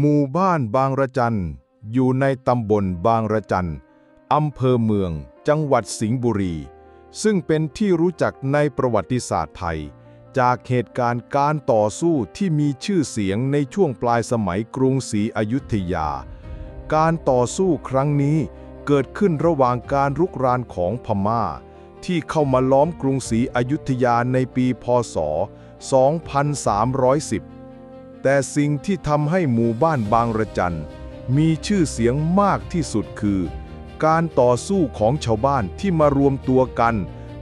หมู่บ้านบางระจัน อยู่ในตำบลบางระจันอำเภอเมือง จังหวัดสิงห์บุรี ซึ่งเป็นที่รู้จักในประวัติศาสตร์ไทย จากเหตุการณ์การต่อสู้ที่มีชื่อเสียงในช่วงปลายสมัยกรุงศรีอยุธยา การต่อสู้ครั้งนี้เกิดขึ้นระหว่างการรุกรานของพม่า ที่เข้ามาล้อมกรุงศรีอยุธยาในปีพศ 2310 แต่สิ่งที่ทำให้หมู่บ้านบางระจันมีชื่อเสียงมากที่สุดคือ การต่อสู้ของชาวบ้านที่มารวมตัวกัน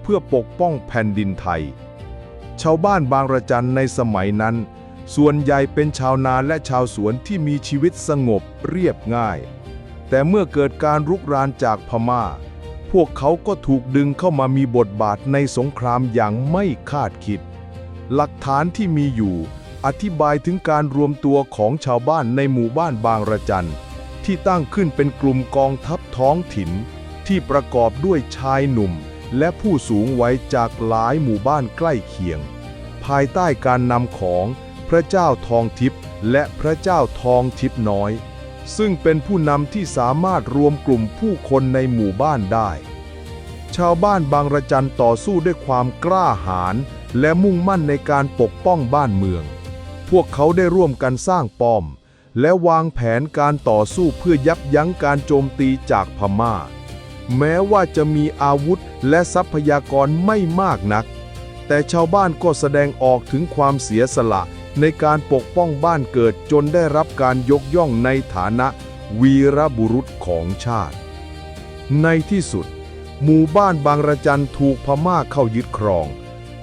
เพื่อปกป้องแผ่นดินไทย ชาวบ้านบางระจันในสมัยนั้น ส่วนใหญ่เป็นชาวนาและชาวสวนที่มีชีวิตสงบเรียบง่าย แต่เมื่อเกิดการรุกรานจากพม่า พวกเขาก็ถูกดึงเข้ามามีบทบาทในสงครามอย่างไม่คาดคิด หลักฐานที่มีอยู่ อธิบายถึงการรวมตัวของชาวบ้านในหมู่บ้านบางระจัน ที่ตั้งขึ้นเป็นกลุ่มกองทัพท้องถิ่น ที่ประกอบด้วยชายหนุ่ม และผู้สูงวัยจากหลายหมู่บ้านใกล้เคียง ภายใต้การนำของพระเจ้าทองทิพย์และพระเจ้าทองทิพย์น้อย ซึ่งเป็นผู้นำที่สามารถรวมกลุ่มผู้คนในหมู่บ้านได้ ชาวบ้านบางระจันต่อสู้ด้วยความกล้าหาญและมุ่งมั่นในการปกป้องบ้านเมือง พวกเขาได้ร่วมกันสร้างป้อม และวางแผนการต่อสู้เพื่อยับยั้งการโจมตีจากพม่า แม้ว่าจะมีอาวุธและทรัพยากรไม่มากนัก แต่ชาวบ้านก็แสดงออกถึงความเสียสละในการปกป้องบ้านเกิดจนได้รับการยกย่องในฐานะวีรบุรุษของชาติ ในที่สุด หมู่บ้านบางระจันถูกพม่าเข้ายึดครอง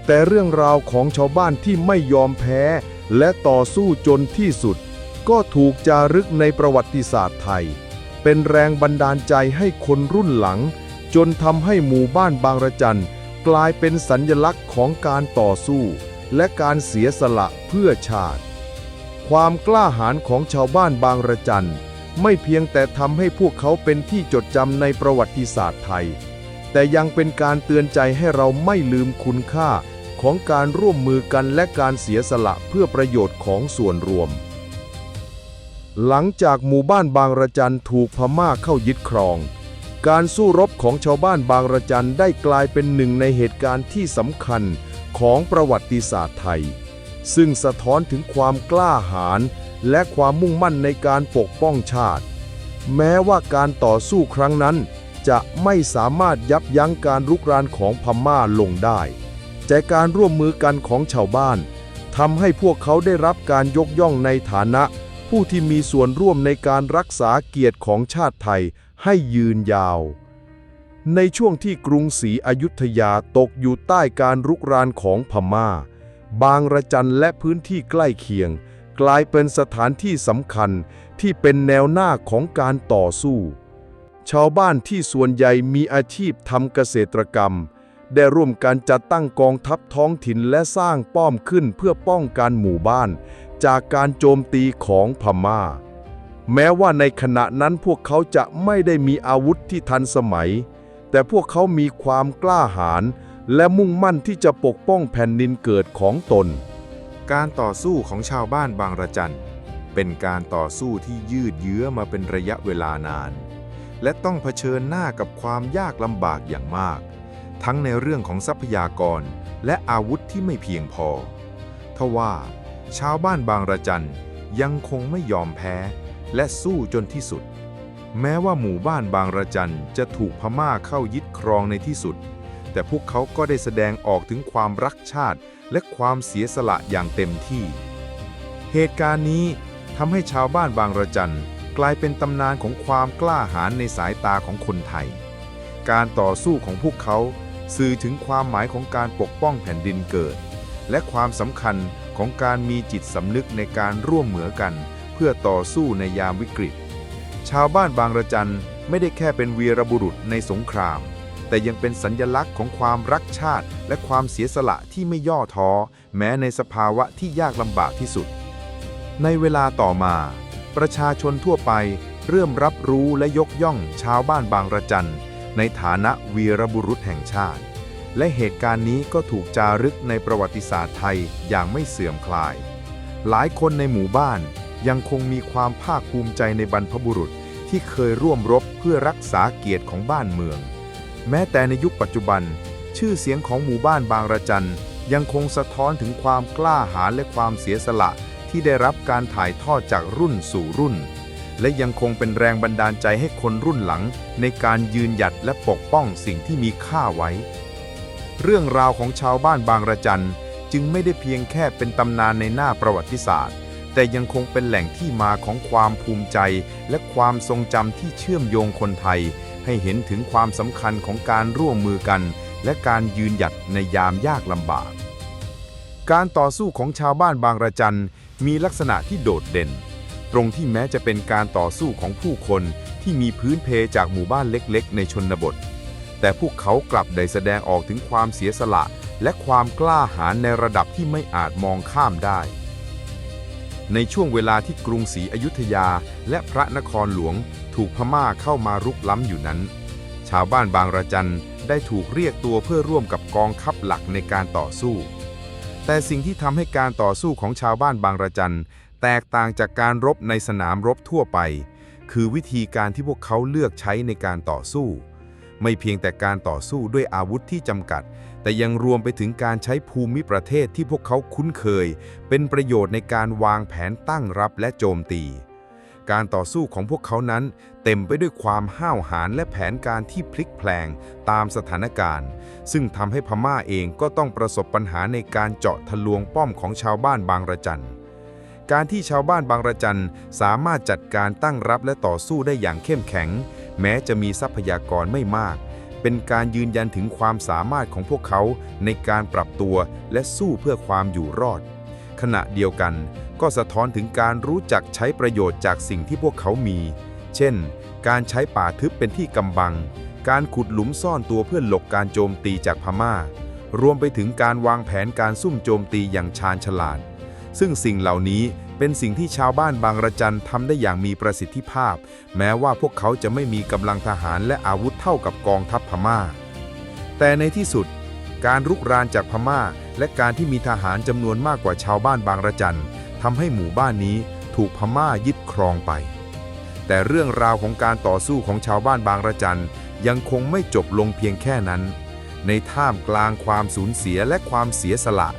แต่เรื่องราวของชาวบ้านที่ไม่ยอมแพ้ และต่อสู้จนที่สุด ก็ถูกจารึกในประวัติศาสตร์ไทย เป็นแรงบันดาลใจให้คนรุ่นหลัง จนทำให้หมู่บ้านบางระจันกลายเป็นสัญญลักษณ์ของการต่อสู้ และการเสียสละเพื่อชาติ ความกล้าหาญของชาวบ้านบางระจันไม่เพียงแต่ทำให้พวกเขาเป็นที่จดจำในประวัติศาสตร์ไทย แต่ยังเป็นการเตือนใจให้เราไม่ลืมคุณค่า ของการร่วมมือกันและการเสียสละเพื่อประโยชน์ของส่วนรวม หลังจากหมู่บ้านบางระจันถูกพม่าเข้ายึดครอง การสู้รบของชาวบ้านบางระจันได้กลายเป็นหนึ่งในเหตุการณ์ที่สำคัญของประวัติศาสตร์ไทย ซึ่งสะท้อนถึงความกล้าหาญและความมุ่งมั่นในการปกป้องชาติ แม้ว่าการต่อสู้ครั้งนั้นจะไม่สามารถยับยั้งการรุกรานของพม่าลงได้ แต่การร่วมมือกันของชาวบ้านทำให้พวกเขาได้รับการยกย่องในฐานะ ผู้ที่มีส่วนร่วมในการรักษาเกียรติของชาติไทยให้ยืนยาว ในช่วงที่กรุงศรีอยุธยาตกอยู่ใต้การรุกรานของพม่า บางระจันและพื้นที่ใกล้เคียง กลายเป็นสถานที่สำคัญที่เป็นแนวหน้าของการต่อสู้ ชาวบ้านที่ส่วนใหญ่มีอาชีพทำเกษตรกรรม ได้ร่วมกันจัดตั้งกองทัพท้องถิ่นและสร้างป้อมขึ้นเพื่อป้องกันหมู่บ้าน จากการโจมตีของพม่า แม้ว่าในขณะนั้นพวกเขาจะไม่ได้มีอาวุธที่ทันสมัย แต่พวกเขามีความกล้าหาญและมุ่งมั่นที่จะปกป้องแผ่นดินเกิดของตน การต่อสู้ของชาวบ้านบางระจันเป็นการต่อสู้ที่ยืดเยื้อมาเป็นระยะเวลานาน และต้องเผชิญหน้ากับความยากลำบากอย่างมาก ทั้งในเรื่องของทรัพยากรและอาวุธที่ไม่เพียงพอ ทว่าชาวบ้านบางระจันยังคงไม่ยอมแพ้และสู้จนที่สุด แม้ว่าหมู่บ้านบางระจันจะถูกพม่าเข้ายึดครองในที่สุด แต่พวกเขาก็ได้แสดงออกถึงความรักชาติและความเสียสละอย่างเต็มที่ เหตุการณ์นี้ทำให้ชาวบ้านบางระจันกลายเป็นตำนานของความกล้าหาญในสายตาของคนไทย การต่อสู้ของพวกเขา สื่อถึงความหมายของการปกป้องแผ่นดินเกิด และความสำคัญของการมีจิตสำนึกในการร่วมมือกัน เพื่อต่อสู้ในยามวิกฤต ชาวบ้านบางระจันไม่ได้แค่เป็นวีรบุรุษในสงคราม แต่ยังเป็นสัญญลักษณ์ของความรักชาติ และความเสียสละที่ไม่ย่อท้อ แม้ในสภาวะที่ยากลำบากที่สุด ในเวลาต่อมา ประชาชนทั่วไปเริ่มรับรู้และยกย่องชาวบ้านบางระจัน ในฐานะวีรบุรุษแห่งชาติ และเหตุการณ์นี้ก็ถูกจารึกในประวัติศาสตร์ไทยอย่างไม่เสื่อมคลาย หลายคนในหมู่บ้านยังคงมีความภาคภูมิใจในบรรพบุรุษที่เคยร่วมรบเพื่อรักษาเกียรติของบ้านเมือง แม้แต่ในยุคปัจจุบัน ชื่อเสียงของหมู่บ้านบางระจันยังคงสะท้อนถึงความกล้าหาญและความเสียสละที่ได้รับการถ่ายทอดจากรุ่นสู่รุ่น และยังคงเป็นแรงบันดาลใจให้คนรุ่นหลัง ในการยืนหยัดและปกป้องสิ่งที่มีค่าไว้ เรื่องราวของชาวบ้านบางระจันจึงไม่ได้เพียงแค่เป็นตำนานในหน้าประวัติศาสตร์ แต่ยังคงเป็นแหล่งที่มาของความภูมิใจ และความทรงจำที่เชื่อมโยงคนไทย ให้เห็นถึงความสำคัญของการร่วมมือกัน และการยืนหยัดในยามยากลำบาก การต่อสู้ของชาวบ้านบางระจันมีลักษณะที่โดดเด่น ตรงที่แม้จะเป็นการต่อสู้ของผู้คนที่มีพื้นเพจากหมู่บ้านเล็กๆ ในชนบท แต่พวกเขากลับได้แสดงออกถึงความเสียสละ และความกล้าหาญในระดับที่ไม่อาจมองข้ามได้ ในช่วงเวลาที่กรุงศรีอยุธยาและพระนครหลวงถูกพม่าเข้ามารุกล้ำอยู่นั้น ชาวบ้านบางระจันได้ถูกเรียกตัวเพื่อร่วมกับกองทัพหลักในการต่อสู้ แต่สิ่งที่ทำให้การต่อสู้ของชาวบ้านบางระจัน แตกต่างจากการรบในสนามรบทั่วไป คือวิธีการที่พวกเขาเลือกใช้ในการต่อสู้ ไม่เพียงแต่การต่อสู้ด้วยอาวุธที่จำกัด แต่ยังรวมไปถึงการใช้ภูมิประเทศที่พวกเขาคุ้นเคย เป็นประโยชน์ในการวางแผนตั้งรับและโจมตี การต่อสู้ของพวกเขานั้น เต็มไปด้วยความห้าวหาญและแผนการที่พลิกแพลงตามสถานการณ์ ซึ่งทำให้พม่าเองก็ต้องประสบปัญหาในการเจาะทะลวงป้อมของชาวบ้านบางระจัน การที่ชาวบ้านบางระจันสามารถจัดการตั้งรับและต่อสู้ได้อย่างเข้มแข็ง แม้จะมีทรัพยากรไม่มาก เป็นการยืนยันถึงความสามารถของพวกเขาในการปรับตัวและสู้เพื่อความอยู่รอด ขณะเดียวกันก็สะท้อนถึงการรู้จักใช้ประโยชน์จากสิ่งที่พวกเขามี เช่น การใช้ป่าทึบเป็นที่กำบัง การขุดหลุมซ่อนตัวเพื่อหลบการโจมตีจากพม่า รวมไปถึงการวางแผนการซุ่มโจมตีอย่างชาญฉลาด ซึ่งสิ่งเหล่านี้เป็นสิ่งที่ชาวบ้านบางระจันทำได้อย่างมีประสิทธิภาพ แม้ว่าพวกเขาจะไม่มีกำลังทหารและอาวุธเท่ากับกองทัพพม่า แต่ในที่สุด การรุกรานจากพม่า และการที่มีทหารจำนวนมากกว่าชาวบ้านบางระจันทำให้หมู่บ้านนี้ถูกพม่ายึดครองไป แต่เรื่องราวของการต่อสู้ของชาวบ้านบางระจันยังคงไม่จบลงเพียงแค่นั้น ในท่ามกลางความสูญเสียและความเสียสละ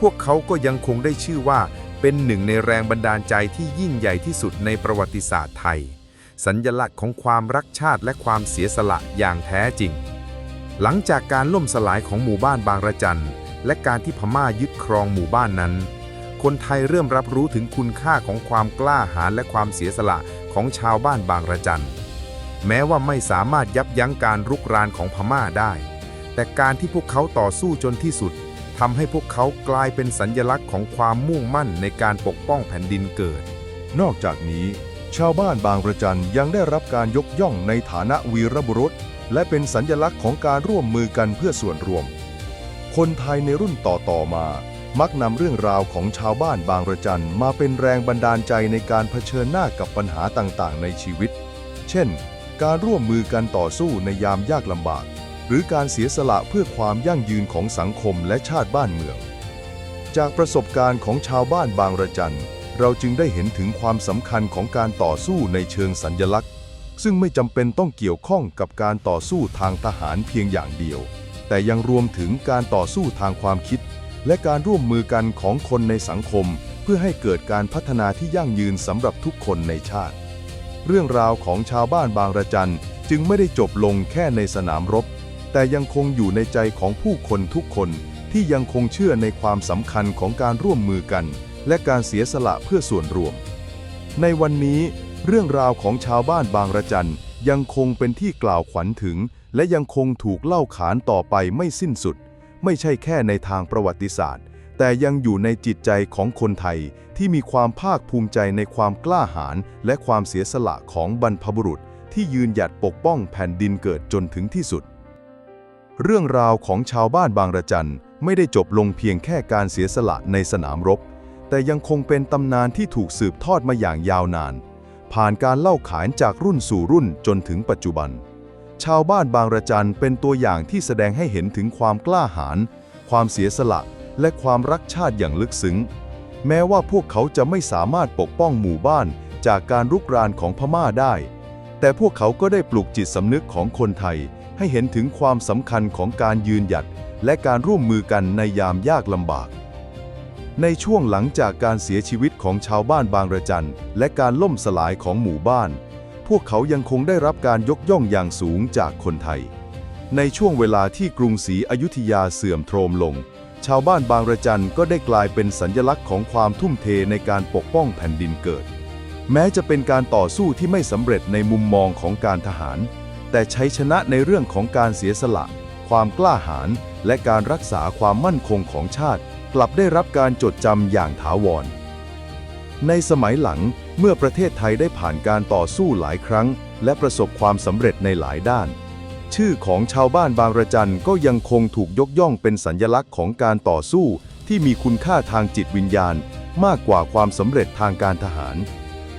พวกเขาก็ยังคงได้ชื่อว่า เป็นหนึ่งในแรงบันดาลใจที่ยิ่งใหญ่ที่สุดในประวัติศาสตร์ไทย สัญลักษณ์ของความรักชาติและความเสียสละอย่างแท้จริง หลังจากการล่มสลายของหมู่บ้านบางระจันและการที่พม่ายึดครองหมู่บ้านนั้น คนไทยเริ่มรับรู้ถึงคุณค่าของความกล้าหาญและความเสียสละของชาวบ้านบางระจันแม้ว่าไม่สามารถยับยั้งการรุกรานของพม่าได้ แต่การที่พวกเขาต่อสู้จนที่สุด ทำให้พวกเขากลายเป็นสัญญลักษณ์ของความมุ่งมั่นในการปกป้องแผ่นดินเกิด นอกจากนี้ ชาวบ้านบางระจันยังได้รับการยกย่องในฐานะวีรบุรุษ และเป็นสัญญลักษณ์ของการร่วมมือกันเพื่อส่วนรวม คนไทยในรุ่นต่อๆมา มักนำเรื่องราวของชาวบ้านบางระจันมาเป็นแรงบันดาลใจในการเผชิญหน้ากับปัญหาต่างๆ ในชีวิต เช่น การร่วมมือกันต่อสู้ในยามยากลำบาก หรือการเสียสละเพื่อความยั่งยืนของสังคมและชาติบ้านเมือง จากประสบการณ์ของชาวบ้านบางระจัน เราจึงได้เห็นถึงความสำคัญของการต่อสู้ในเชิงสัญญลักษณ์ ซึ่งไม่จำเป็นต้องเกี่ยวข้องกับการต่อสู้ทางทหารเพียงอย่างเดียว แต่ยังรวมถึงการต่อสู้ทางความคิด และการร่วมมือกันของคนในสังคม เพื่อให้เกิดการพัฒนาที่ยั่งยืนสำหรับทุกคนในชาติ เรื่องราวของชาวบ้านบางระจันจึงไม่ได้จบลงแค่ในสนามรบ แต่ยังคงอยู่ในใจของผู้คนทุกคนที่ยังคงเชื่อในความสำคัญของการร่วมมือกัน และการเสียสละเพื่อส่วนรวม ในวันนี้ เรื่องราวของชาวบ้านบางระจันยังคงเป็นที่กล่าวขวัญถึง และยังคงถูกเล่าขานต่อไปไม่สิ้นสุด ไม่ใช่แค่ในทางประวัติศาสตร์ แต่ยังอยู่ในจิตใจของคนไทยที่มีความภาคภูมิใจในความกล้าหาญและความเสียสละของบรรพบุรุษ ที่ยืนหยัดปกป้องแผ่นดินเกิดจนถึงที่สุด เรื่องราวของชาวบ้านบางระจันไม่ได้จบลงเพียงแค่การเสียสละในสนามรบ แต่ยังคงเป็นตำนานที่ถูกสืบทอดมาอย่างยาวนาน ผ่านการเล่าขานจากรุ่นสู่รุ่นจนถึงปัจจุบัน ชาวบ้านบางระจันเป็นตัวอย่างที่แสดงให้เห็นถึงความกล้าหาญความเสียสละและความรักชาติอย่างลึกซึ้ง แม้ว่าพวกเขาจะไม่สามารถปกป้องหมู่บ้านจากการรุกรานของพม่าได้ แต่พวกเขาก็ได้ปลุกจิตสำนึกของคนไทย ให้เห็นถึงความสำคัญของการยืนหยัดและการร่วมมือกันในยามยากลำบาก ในช่วงหลังจากการเสียชีวิตของชาวบ้านบางระจัน และการล่มสลายของหมู่บ้าน พวกเขายังคงได้รับการยกย่องอย่างสูงจากคนไทย ในช่วงเวลาที่กรุงศรีอยุธยาเสื่อมโทรมลง ชาวบ้านบางระจันก็ได้กลายเป็นสัญลักษณ์ของความทุ่มเทในการปกป้องแผ่นดินเกิด แม้จะเป็นการต่อสู้ที่ไม่สำเร็จในมุมมองของการทหาร แต่ใชัยชนะในเรื่องของการเสียสละ ความกล้าหาญและการรักษาความมั่นคงของชาติ กลับได้รับการจดจำอย่างถาวร ในสมัยหลังเมื่อประเทศไทยได้ผ่านการต่อสู้หลายครั้ง และประสบความสำเร็จในหลายด้าน ชื่อของชาวบ้านบางระจันก็ยังคงถูกยกย่องเป็นสัญลักษณ์ของการต่อสู้ที่มีคุณค่าทางจิตวิญญาณ มากกว่าความสำเร็จทางการทหาร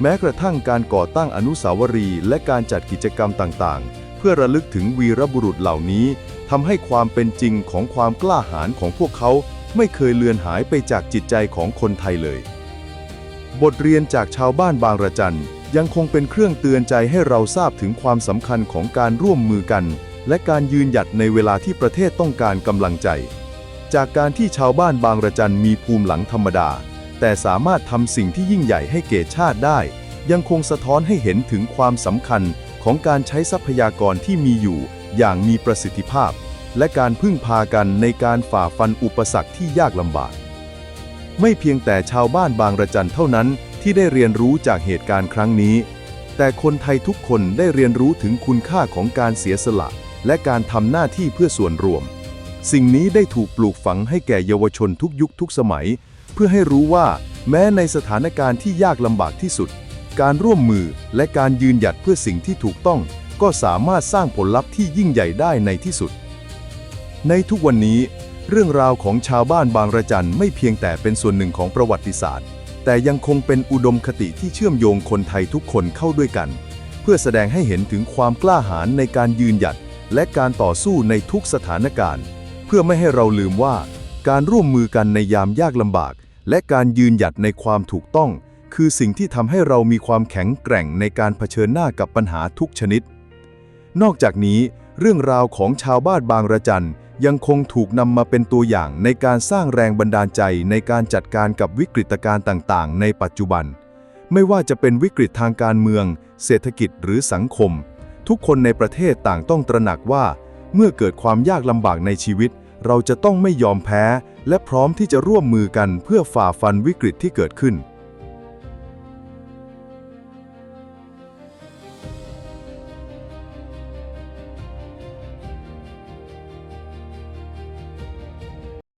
แม้กระทั่งการก่อตั้งอนุสาวรีย์และการจัดกิจกรรมต่างๆ เพื่อระลึกถึงวีรบุรุษเหล่านี้ทำให้ความเป็นจริงของความกล้าหาญของพวกเขาไม่เคยเลือนหายไปจากจิตใจของคนไทยเลย บทเรียนจากชาวบ้านบางระจันยังคงเป็นเครื่องเตือนใจให้เราทราบถึงความสำคัญของการร่วมมือกัน และการยืนหยัดในเวลาที่ประเทศต้องการกำลังใจ จากการที่ชาวบ้านบางระจันมีภูมิหลังธรรมดา แต่สามารถทำสิ่งที่ยิ่งใหญ่ให้เกตชาติได้ ยังคงสะท้อนให้เห็นถึงความสำคัญของการใช้ทรัพยากรที่มีอยู่ อย่างมีประสิทธิภาพ และการพึ่งพากันในการฝ่าฟันอุปสรรคที่ยากลำบาก ไม่เพียงแต่ชาวบ้านบางระจันเท่านั้นที่ได้เรียนรู้จากเหตุการณ์ครั้งนี้ แต่คนไทยทุกคนได้เรียนรู้ถึงคุณค่าของการเสียสละ และการทำหน้าที่เพื่อส่วนรวม สิ่งนี้ได้ถูกปลูกฝังให้แก่เยาวชนทุกยุคทุกสมัย พื่อให้รู้ว่าแม้ในสถานการณ์ที่ยากลำบากที่สุด การร่วมมือและการยืนหยัดเพื่อสิ่งที่ถูกต้อง ก็สามารถสร้างผลลัพธ์ที่ยิ่งใหญ่ได้ในที่สุด ในทุกวันนี้ เรื่องราวของชาวบ้านบางระจันไม่เพียงแต่เป็นส่วนหนึ่งของประวัติศาสตร์ แต่ยังคงเป็นอุดมคติที่เชื่อมโยงคนไทยทุกคนเข้าด้วยกัน เพื่อแสดงให้เห็นถึงความกล้าหาญในการยืนหยัด และการต่อสู้ในทุกสถานการณ์ เพื่อไม่ให้เราลืมว่า การร่วมมือกันในยามยากลำบาก และการยืนหยัดในความถูกต้อง คือสิ่งที่ทำให้เรามีความแข็งแกร่งในการเผชิญหน้ากับปัญหาทุกชนิด นอกจากนี้ เรื่องราวของชาวบ้านบางระจันยังคงถูกนำมาเป็นตัวอย่างในการสร้างแรงบันดาลใจในการจัดการกับวิกฤตการณ์ต่างๆ ในปัจจุบัน ไม่ว่าจะเป็นวิกฤตทางการเมือง เศรษฐกิจหรือสังคม ทุกคนในประเทศต่างต้องตระหนักว่า เมื่อเกิดความยากลำบากในชีวิต เราจะต้องไม่ยอมแพ้ และพร้อมที่จะร่วมมือกันเพื่อฝ่าฟันวิกฤตที่เกิดขึ้น